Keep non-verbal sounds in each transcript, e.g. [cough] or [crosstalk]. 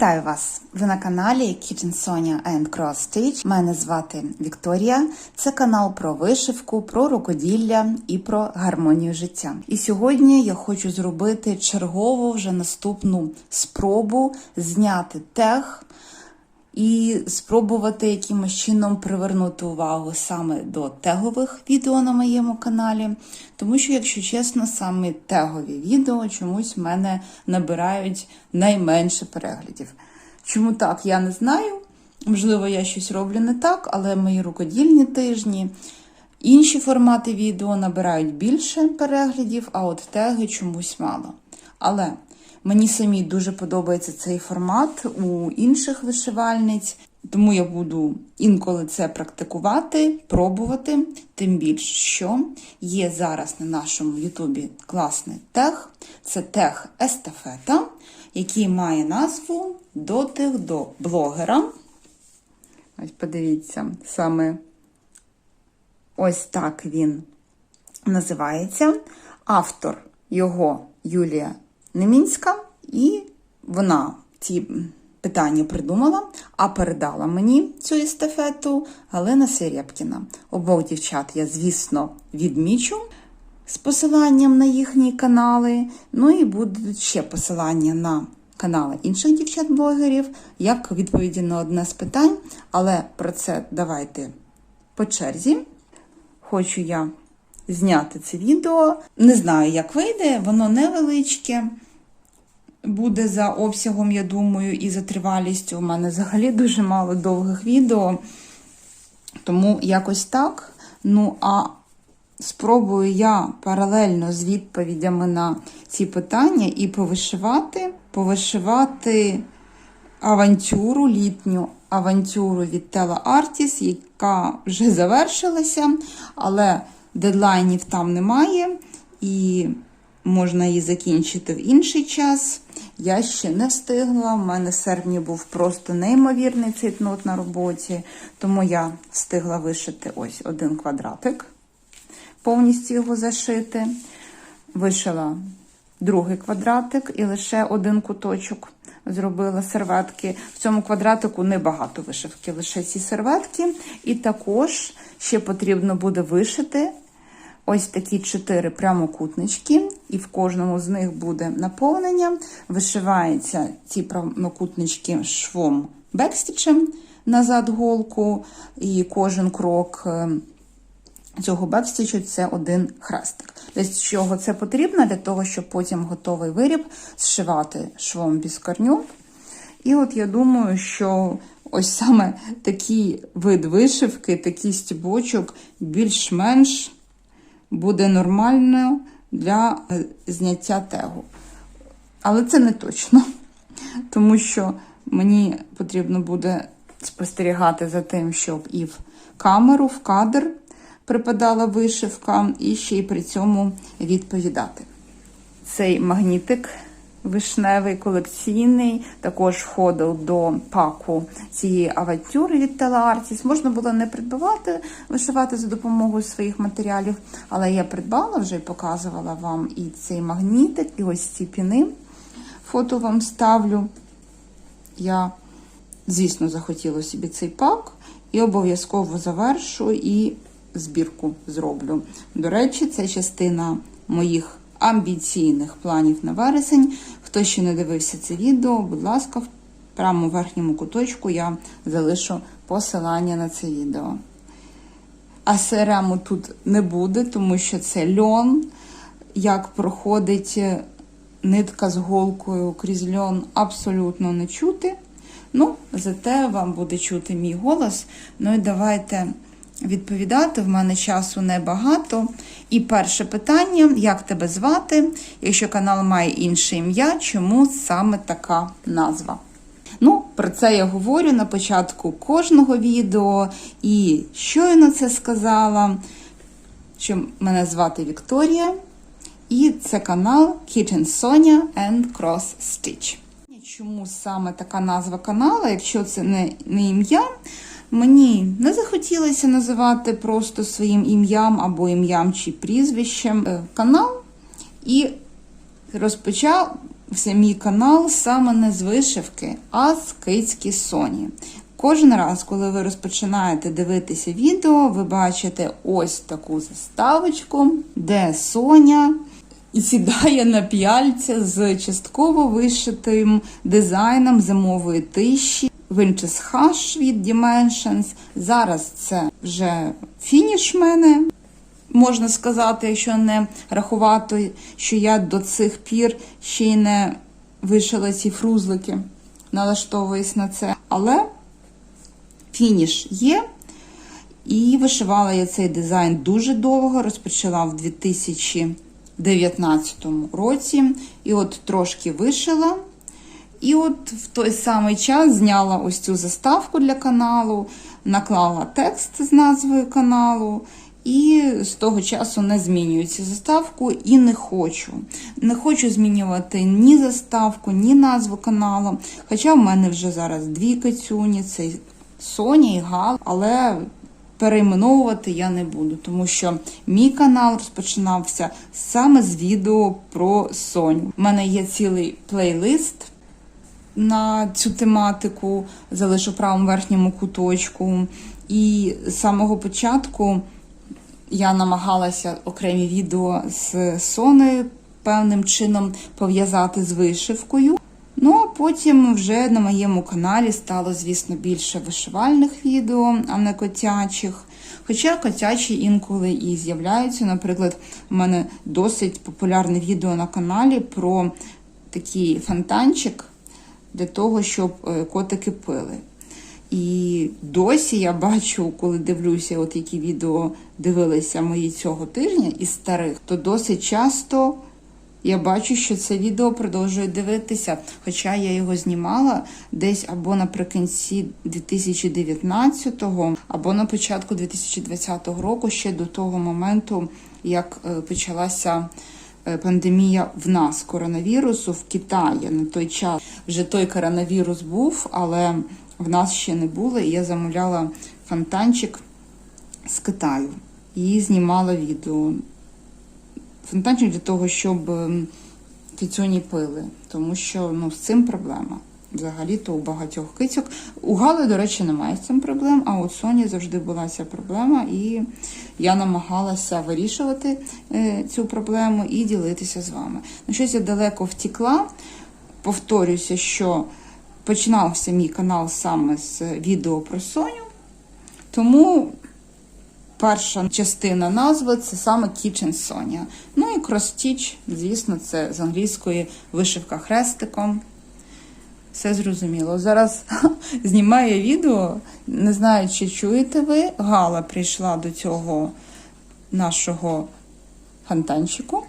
Вітаю вас! Ви на каналі Kitchen Sonia and Cross Stitch. Мене звати Вікторія. Це канал про вишивку, про рукоділля і про гармонію життя. І сьогодні я хочу зробити чергову вже наступну спробу зняти тег і спробувати якимось чином привернути увагу саме до тегових відео на моєму каналі. Тому що, якщо чесно, саме тегові відео чомусь в мене набирають найменше переглядів. Чому так, я не знаю. Можливо, я щось роблю не так, але мої рукодільні тижні. Інші формати відео набирають більше переглядів, а от теги чомусь мало. Але Мені самі дуже подобається цей формат у інших вишивальниць, тому я буду інколи це практикувати, пробувати. Тим більше, що є зараз на нашому Ютубі класний тег. Це тег естафета, який має назву Дотик до блогера. Ось подивіться, саме ось так він називається. Автор його Юлія Немінська, і вона ці питання придумала, а передала мені цю естафету Галина Серєпкіна. Обох дівчат я, звісно, відмічу з посиланням на їхні канали. Ну і будуть ще посилання на канали інших дівчат-блогерів, як відповіді на одне з питань. Але про це давайте по черзі. Хочу я зняти це відео. Не знаю, як вийде, воно невеличке. Буде за обсягом, я думаю, і за тривалістю. У мене взагалі дуже мало довгих відео. Тому якось так. Ну, а спробую я паралельно з відповідями на ці питання і повишивати, повишивати авантюру, літню авантюру від Tela Artis, яка вже завершилася, але дедлайнів там немає, і можна її закінчити в інший час. Я ще не встигла. У мене в серпні був просто неймовірний цитнот на роботі, тому я встигла вишити ось один квадратик, повністю його зашити. Вишила другий квадратик і лише один куточок зробила серветки. В цьому квадратику небагато вишивки, лише ці серветки. І також ще потрібно буде вишити ось такі чотири прямокутнички, і в кожному з них буде наповнення. Вишиваються ці прямокутнички швом бекстічем назад голку, і кожен крок е, цього бекстічу це один хрестик. Для чого це потрібно? Для того, щоб потім готовий виріб зшивати швом без корню. І от я думаю, що ось саме такий вид вишивки, такий стібочок більш-менш буде нормально для е, зняття тегу. Але це не точно, [laughs] тому що мені потрібно буде спостерігати за тим, щоб і в камеру, в кадр припадала вишивка, і ще й при цьому відповідати. Цей магнітик вишневий колекційний, також входив до паку цієї авантюри від Телеартіс. Можна було не придбавати, вишивати за допомогою своїх матеріалів, але я придбала вже і показувала вам і цей магнітик, і ось ці піни. Фото вам ставлю. Я, звісно, захотіла собі цей пак і обов'язково завершу і збірку зроблю. До речі, це частина моїх амбіційних планів на вересень. Хто ще не дивився це відео, будь ласка, в правому верхньому куточку я залишу посилання на це відео. А СРМу тут не буде, тому що це льон. Як проходить нитка з голкою крізь льон, абсолютно не чути. Ну, зате вам буде чути мій голос. Ну і давайте відповідати. В мене часу небагато. І перше питання: як тебе звати? Якщо канал має інше ім'я, чому саме така назва? Ну, про це я говорю на початку кожного відео. І щойно це сказала, що мене звати Вікторія, і це канал Kitchen Sonia and Cross Stitch. Чому саме така назва каналу, якщо це не, не ім'я? Мені не захотілося називати просто своїм ім'ям або ім'ям чи прізвищем канал і розпочав в мій канал саме не з вишивки, а з кицькі Соні. Кожен раз, коли ви розпочинаєте дивитися відео, ви бачите ось таку заставочку, де Соня сідає на п'яльця з частково вишитим дизайном зимової тиші. Winters Hush від Dimensions. Зараз це вже фініш мене, можна сказати, якщо не рахувати, що я до цих пір ще й не вишила ці фрузлики, налаштовуюсь на це. Але фініш є. І вишивала я цей дизайн дуже довго, розпочала в 2019 році. І от трошки вишила. І от в той самий час зняла ось цю заставку для каналу, наклала текст з назвою каналу. І з того часу не змінюю цю заставку і не хочу. Не хочу змінювати ні заставку, ні назву каналу. Хоча в мене вже зараз дві кацюні, це Соня і Гал, але перейменовувати я не буду, тому що мій канал розпочинався саме з відео про Соню. У мене є цілий плейлист на цю тематику, залишу в правому верхньому куточку. І з самого початку я намагалася окремі відео з Сонею певним чином пов'язати з вишивкою. Ну, а потім вже на моєму каналі стало, звісно, більше вишивальних відео, а не котячих. Хоча котячі інколи і з'являються. Наприклад, у мене досить популярне відео на каналі про такий фонтанчик для того, щоб е, котики пили. І досі я бачу, коли дивлюся, от які відео дивилися мої цього тижня із старих, то досить часто я бачу, що це відео продовжує дивитися. Хоча я його знімала десь або наприкінці 2019-го, або на початку 2020 року, ще до того моменту, як е, почалася. Е, Пандемія в нас коронавірусу в Китаї на той час вже той коронавірус був, але в нас ще не було. І я замовляла фонтанчик з Китаю і знімала відео. Фонтанчик для того, щоб ем, пили, тому що ну, з цим проблема. Взагалі-то у багатьох кицьок. У Гали, до речі, немає з цим проблем, а от Соні завжди була ця проблема, і я намагалася вирішувати е, цю проблему і ділитися з вами. Ну, щось я далеко втікла. Повторюся, що починався мій канал саме з відео про Соню, тому перша частина назви це саме Kitchen Sonia. Ну і Stitch, звісно, це з англійської вишивка хрестиком. Все зрозуміло. Зараз [laughs] знімаю відео. Не знаю, чи чуєте ви. Гала прийшла до цього нашого фонтанчику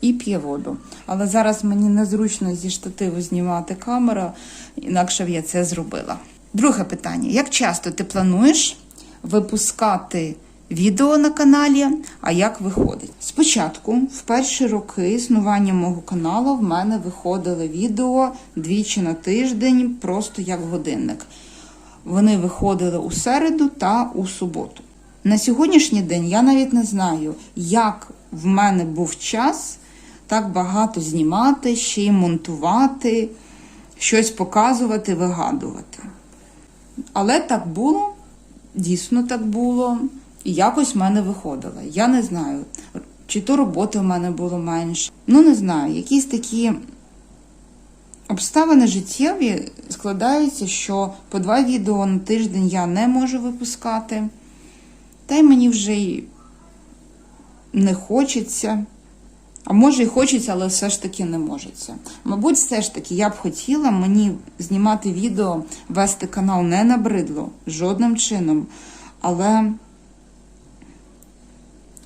і п'є воду. Але зараз мені незручно зі штативу знімати камеру, інакше б я це зробила. Друге питання: як часто ти плануєш випускати відео на каналі, а як виходить? Спочатку, в перші роки існування мого каналу, в мене виходили відео двічі на тиждень, просто як годинник. Вони виходили у середу та у суботу. На сьогоднішній день я навіть не знаю, як в мене був час так багато знімати, ще й монтувати, щось показувати, вигадувати. Але так було, дійсно так було, і якось в мене виходило. Я не знаю, чи то роботи в мене було менше. Ну, не знаю, якісь такі обставини життєві складаються, що по два відео на тиждень я не можу випускати. Та й мені вже й не хочеться. А може і хочеться, але все ж таки не можеться. Мабуть, все ж таки я б хотіла мені знімати відео, вести канал не набридло жодним чином, але,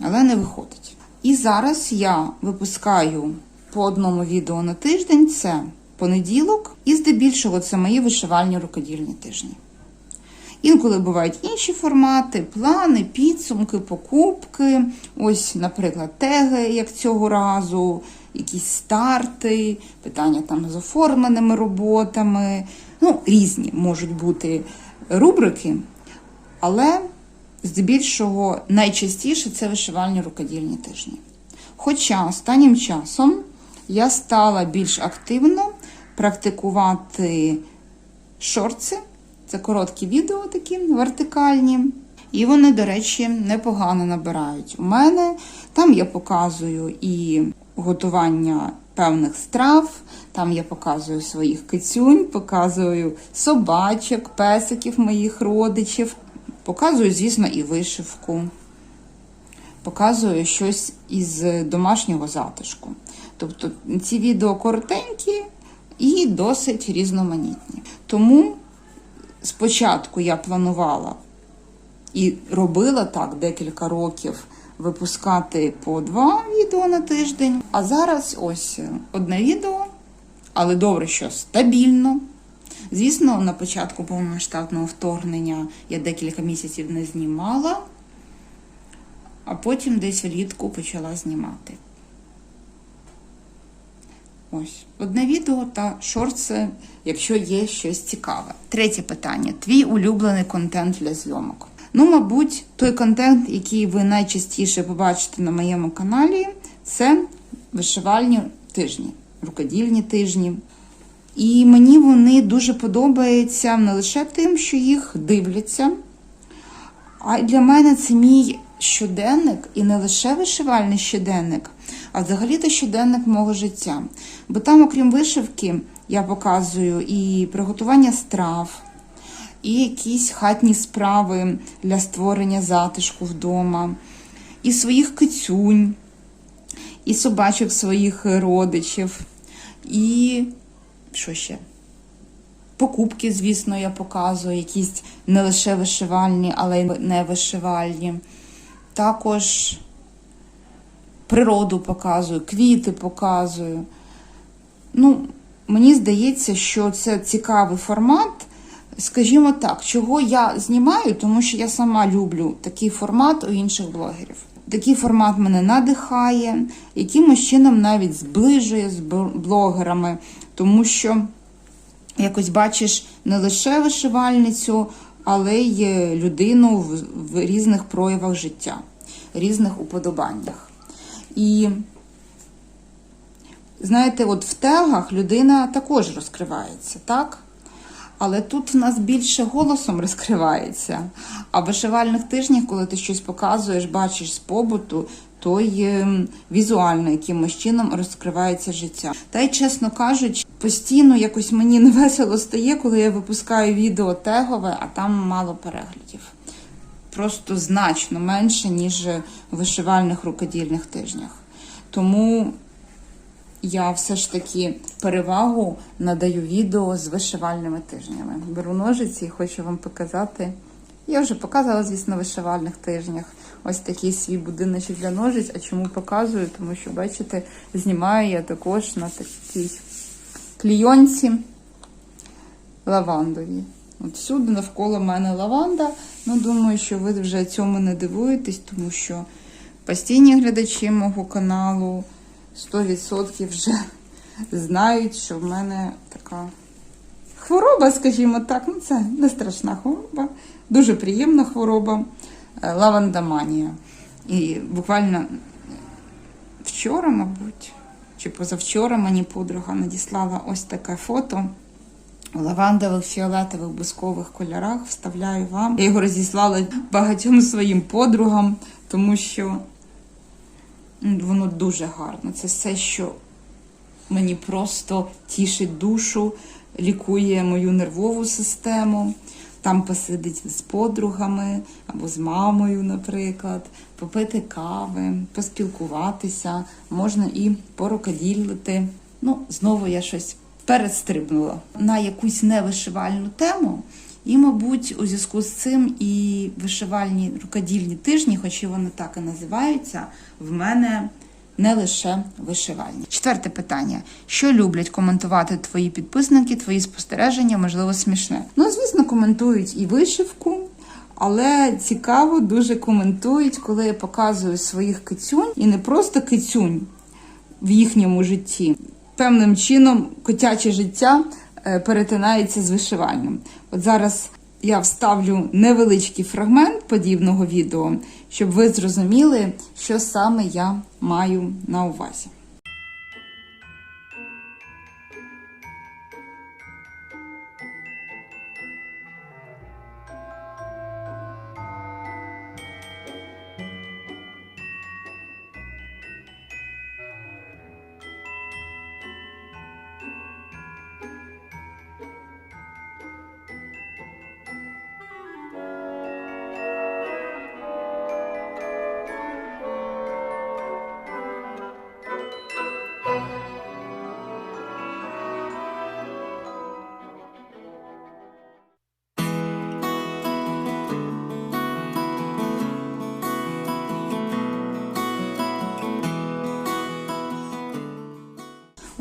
але не виходить. І зараз я випускаю по одному відео на тиждень це понеділок, і здебільшого це мої вишивальні рукодільні тижні. Інколи бувають інші формати, плани, підсумки, покупки. Ось, наприклад, теги, як цього разу, якісь старти, питання там з оформленими роботами. Ну, різні можуть бути рубрики, але здебільшого найчастіше це вишивальні рукодільні тижні. Хоча останнім часом я стала більш активно практикувати шорти. Це короткі відео такі вертикальні. І вони, до речі, непогано набирають. У мене там я показую і готування певних страв, там я показую своїх кицюнь, показую собачок, песиків моїх родичів, показую, звісно, і вишивку. Показую щось із домашнього затишку. Тобто ці відео коротенькі і досить різноманітні. Тому спочатку я планувала і робила так декілька років випускати по два відео на тиждень. А зараз ось одне відео, але добре, що стабільно. Звісно, на початку повномасштабного вторгнення я декілька місяців не знімала, а потім десь влітку почала знімати. Ось одне відео та шорти, якщо є щось цікаве. Третє питання: твій улюблений контент для зйомок. Ну, мабуть, той контент, який ви найчастіше побачите на моєму каналі, це вишивальні тижні, рукодільні тижні. І мені вони дуже подобаються не лише тим, що їх дивляться, а для мене це мій щоденник і не лише вишивальний щоденник, а взагалі-то щоденник мого життя. Бо там, окрім вишивки, я показую і приготування страв, і якісь хатні справи для створення затишку вдома, і своїх кицюнь, і собачок своїх родичів, і що ще? Покупки, звісно, я показую, якісь не лише вишивальні, але й не вишивальні. Також природу показую, квіти показую. Ну, мені здається, що це цікавий формат. Скажімо так, чого я знімаю, тому що я сама люблю такий формат у інших блогерів. Такий формат мене надихає, якимось чином навіть зближує з блогерами, тому що якось бачиш не лише вишивальницю, але й людину в, в різних проявах життя, різних уподобаннях. І знаєте, от в тегах людина також розкривається, так? Але тут в нас більше голосом розкривається. А в вишивальних тижнях, коли ти щось показуєш, бачиш з побуту, то й візуально якимось чином розкривається життя. Та й, чесно кажучи, постійно якось мені [laughs] невесело стає, коли я випускаю відео тегове, а там мало переглядів. Просто значно менше, ніж в вишивальних рукодільних тижнях. Тому я все ж таки перевагу надаю відео з вишивальними тижнями. Беру ножиці і хочу вам показати. Я вже показувала, звісно, в вишивальних тижнях. Ось такий свій будиночок для ножиць. А чому показую? Тому що, бачите, знімаю я також на такій клійонці лавандові. От всюди навколо мене лаванда. Ну, думаю, що ви вже цьому не дивуєтесь, тому що постійні глядачі мого каналу 100% вже знають, що в мене така хвороба, скажімо так. Ну, це не страшна хвороба, дуже приємна хвороба лавандоманія. І буквально вчора, мабуть, чи позавчора мені подруга надіслала ось таке фото. У лавандових фіолетових бускових кольорах вставляю вам. Я його розіслала багатьом своїм подругам, тому що воно дуже гарно. Це все, що мені просто тішить душу, лікує мою нервову систему. Там посидить з подругами або з мамою, наприклад, попити кави, поспілкуватися, можна і порукоділити. Ну, знову я щось перестрибнула на якусь невишивальну тему. І, мабуть, у зв'язку з цим і вишивальні рукодільні тижні, хоч і вони так і називаються, в мене не лише вишивальні. Четверте питання: що люблять коментувати твої підписники, твої спостереження, можливо, смішне? Ну, звісно, коментують і вишивку, але цікаво дуже коментують, коли я показую своїх кицюнь, і не просто кицюнь в їхньому житті. Певним чином котяче життя перетинається з вишивальним. От зараз я вставлю невеличкий фрагмент подібного відео, щоб ви зрозуміли, що саме я маю на увазі.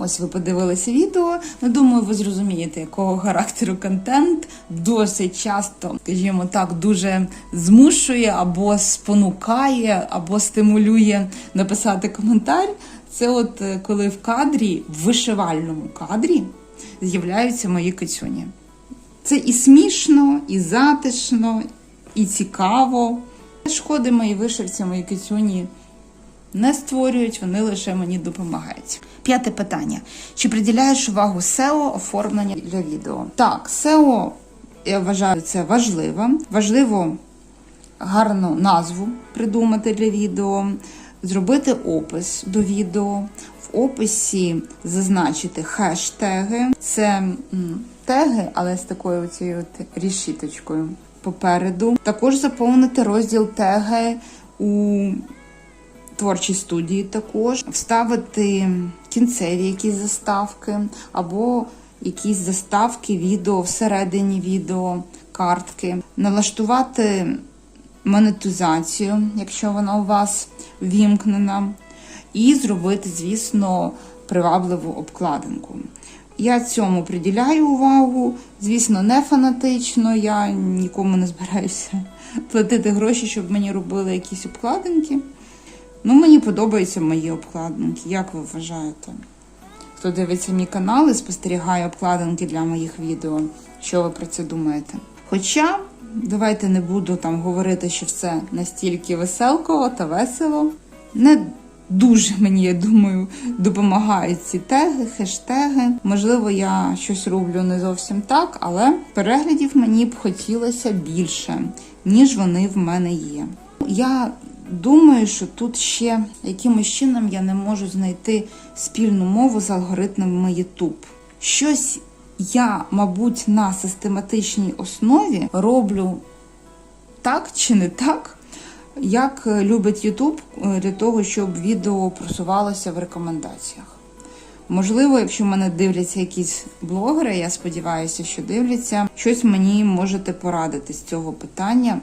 Ось ви подивилися відео. Ну, думаю, ви зрозумієте, якого характеру контент досить часто, скажімо так, дуже змушує або спонукає, або стимулює написати коментар. Це от е, коли в кадрі, в вишивальному кадрі, з'являються мої кицюні. Це і смішно, і затишно, і цікаво. Шкоди мої вишивці, мої кицюні не створюють, вони лише мені допомагають. П'яте питання: чи приділяєш увагу SEO оформлення для відео? Так, SEO, я вважаю, це важливо. Важливо гарну назву придумати для відео, зробити опис до відео. В описі зазначити хештеги. Це теги, але з такою цією рішіточкою попереду. Також заповнити розділ теги у творчій студії також, вставити кінцеві якісь заставки, або якісь заставки відео всередині відео, картки, налаштувати монетизацію, якщо вона у вас вімкнена, і зробити, звісно, привабливу обкладинку. Я цьому приділяю увагу, звісно, не фанатично. Я нікому не збираюся [laughs] платити гроші, щоб мені робили якісь обкладинки. Ну, мені подобаються мої обкладинки. Як ви вважаєте? Хто дивиться мій канал і спостерігає обкладинки для моїх відео? Що ви про це думаєте? Хоча, давайте не буду там говорити, що все настільки веселково та весело. Не дуже мені, я думаю, допомагають ці теги, хештеги. Можливо, я щось роблю не зовсім так, але переглядів мені б хотілося більше, ніж вони в мене є. Я думаю, що тут ще якимось чином я не можу знайти спільну мову з алгоритмами YouTube. Щось я, мабуть, на систематичній основі роблю так чи не так, як любить YouTube для того, щоб відео просувалося в рекомендаціях. Можливо, якщо мене дивляться якісь блогери, я сподіваюся, що дивляться, щось мені можете порадити з цього питання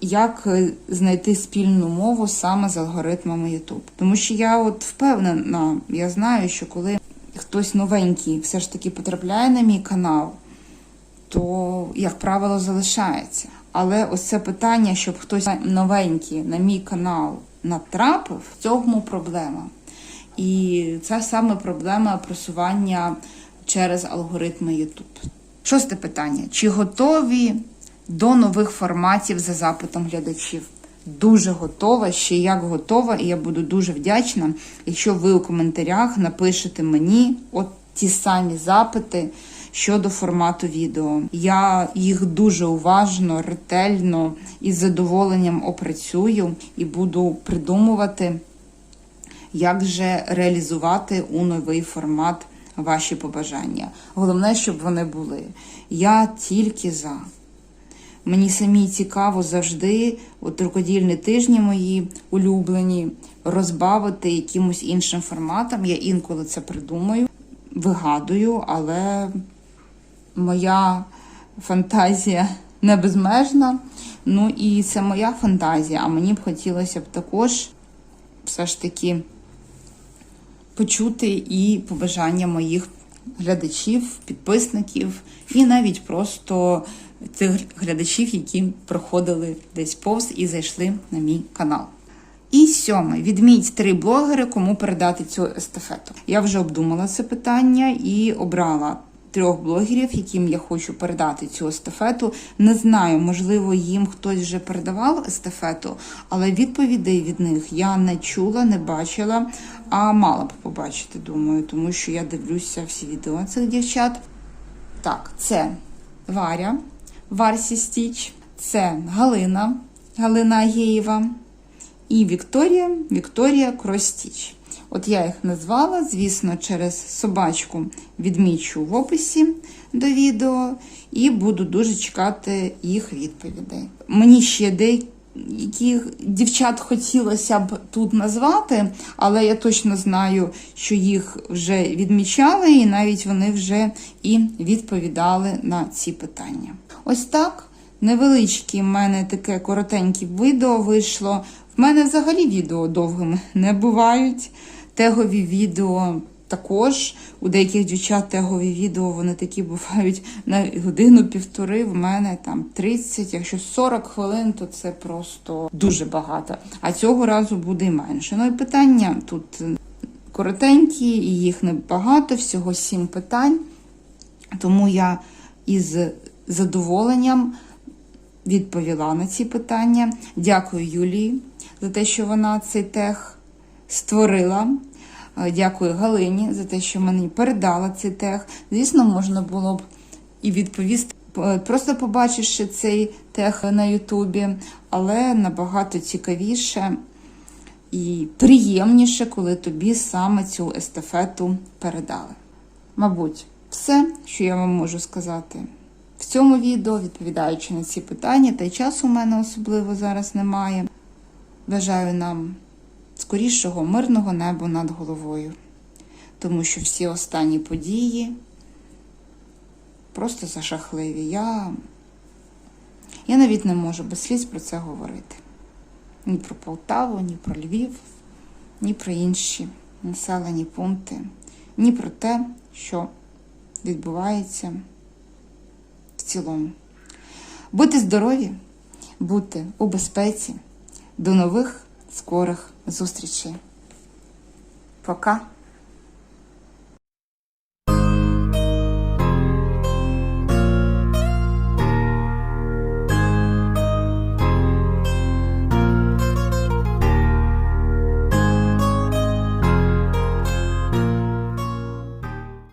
як знайти спільну мову саме з алгоритмами YouTube. Тому що я от впевнена, я знаю, що коли хтось новенький все ж таки потрапляє на мій канал, то, як правило, залишається. Але ось це питання, щоб хтось новенький на мій канал натрапив, в цьому проблема. І це саме проблема просування через алгоритми YouTube. Шосте питання: чи готові до нових форматів за запитом глядачів? Дуже готова, ще як готова, і я буду дуже вдячна, якщо ви у коментарях напишете мені от ті самі запити щодо формату відео. Я їх дуже уважно, ретельно і з задоволенням опрацюю і буду придумувати, як же реалізувати у новий формат ваші побажання. Головне, щоб вони були. Я тільки за. Мені самі цікаво завжди, от рукодільні тижні мої улюблені, розбавити якимось іншим форматом. Я інколи це придумаю, вигадую, але моя фантазія [laughs] не безмежна. Ну і це моя фантазія, а мені б хотілося б також все ж таки почути і побажання моїх глядачів, підписників, і навіть просто тих глядачів, які проходили десь повз і зайшли на мій канал. І сьоме, відміть три блогери, кому передати цю естафету. Я вже обдумала це питання і обрала трьох блогерів, яким я хочу передати цю естафету. Не знаю, можливо, їм хтось вже передавав естафету, але відповідей від них я не чула, не бачила, а мала б побачити, думаю, тому що я дивлюся всі відео цих дівчат. Так, це Варя, Варсі Стіч, це Галина, Галина Агєєва і Вікторія, Вікторія Кростіч. От я їх назвала, звісно, через собачку відмічу в описі до відео і буду дуже чекати їх відповідей. Мені ще деяких дівчат хотілося б тут назвати, але я точно знаю, що їх вже відмічали, і навіть вони вже і відповідали на ці питання. Ось так. Невеличке в мене таке коротеньке відео вийшло. В мене взагалі відео довгими не бувають. Тегові відео також у деяких дівчат тегові відео вони такі бувають [laughs] на годину-півтори. В мене там 30, якщо 40 хвилин, то це просто дуже багато. А цього разу буде менше. Ну і питання тут коротенькі, і їх небагато, всього сім питань. Тому я із задоволенням відповіла на ці питання. Дякую Юлії за те, що вона цей тех створила. Е, Дякую Галині за те, що мені передала цей тех. Звісно, можна було б і відповісти, е, просто побачивши цей тех на Ютубі, але набагато цікавіше і приємніше, коли тобі саме цю естафету передали. Мабуть, все, що я вам можу сказати в цьому відео, відповідаючи на ці питання, та й часу у мене особливо зараз немає. Бажаю нам скорішого мирного неба над головою, тому що всі останні події просто зашахливі. Я, я навіть не можу без сліз про це говорити. Ні про Полтаву, ні про Львів, ні про інші населені пункти, ні про те, що відбувається цілому. Будьте здорові, будьте у безпеці. До нових скорих зустрічей. Пока!